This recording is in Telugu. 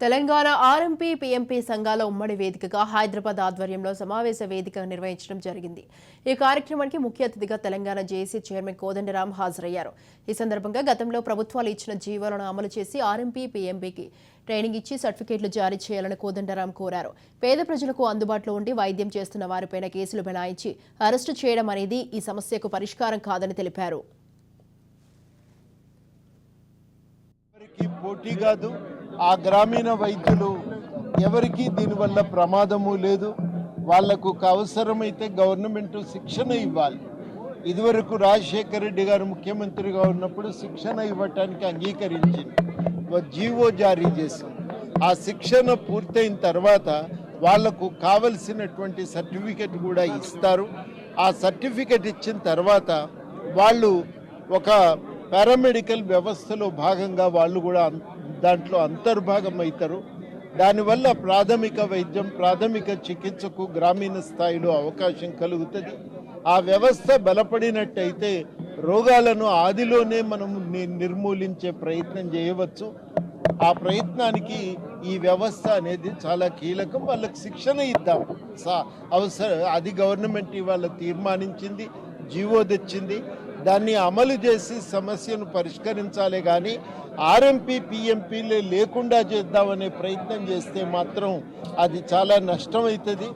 తెలంగాణ ఆర్ఎంపీ పీఎంపీ సంఘాల ఉమ్మడి వేదికగా హైదరాబాద్ ఆధ్వర్యంలో సమావేశ వేదిక నిర్వహించడం జరిగింది. ఈ కార్యక్రమానికి ముఖ్య అతిథిగా తెలంగాణ జేఏసీ చైర్మన్ కోదండరాం హాజరయ్యారు. ఈ సందర్భంగా గతంలో ప్రభుత్వాలు ఇచ్చిన జీవోలను అమలు చేసి ఆర్ఎంపీ పీఎంపీకి ట్రైనింగ్ ఇచ్చి సర్టిఫికేట్లు జారీ చేయాలని కోదండరాం కోరారు. పేద ప్రజలకు అందుబాటులో ఉండి వైద్యం చేస్తున్న వారిపైన కేసులు బనాయించి అరెస్టు చేయడం అనేది ఈ సమస్యకు పరిష్కారం కాదని తెలిపారు. పోటీ కాదు. ఆ గ్రామీణ వైద్యులు ఎవరికి దీనివల్ల ప్రమాదము లేదు. వాళ్ళకు అవసరమైతే గవర్నమెంట్ శిక్షణ ఇవ్వాలి. ఇదివరకు రాజశేఖర రెడ్డి గారు ముఖ్యమంత్రిగా ఉన్నప్పుడు శిక్షణ ఇవ్వటానికి అంగీకరించింది. ఒక జీవో జారీ చేసింది. ఆ శిక్షణ పూర్తయిన తర్వాత వాళ్ళకు కావలసినటువంటి సర్టిఫికెట్ కూడా ఇస్తారు. ఆ సర్టిఫికెట్ ఇచ్చిన తర్వాత వాళ్ళు ఒక పారామెడికల్ వ్యవస్థలో భాగంగా వాళ్ళు కూడా దాంట్లో అంతర్భాగం అవుతారు దానివల్ల ప్రాథమిక వైద్యం ప్రాథమిక చికిత్సకు గ్రామీణ స్థాయిలో అవకాశం కలుగుతుంది. ఆ వ్యవస్థ బలపడినట్టయితే రోగాలను ఆదిలోనే మనం ని- నిర్మూలించే ప్రయత్నం చేయవచ్చు. ఆ ప్రయత్నానికి ఈ వ్యవస్థ అనేది చాలా కీలకం. వాళ్ళకి శిక్షణ ఇద్దాం. సా అవసరం అది గవర్నమెంట్ ఇవాళ తీర్మానించింది. జీవో తెచ్చింది. దాన్ని అమలు చేసి సమస్యను పరిష్కరించాలి కానీ ఆర్ఎంపీ పిఎంపీలే లేకుండా చేద్దామనే ప్రయత్నం చేస్తే మాత్రం అది చాలా నష్టం అవుతుంది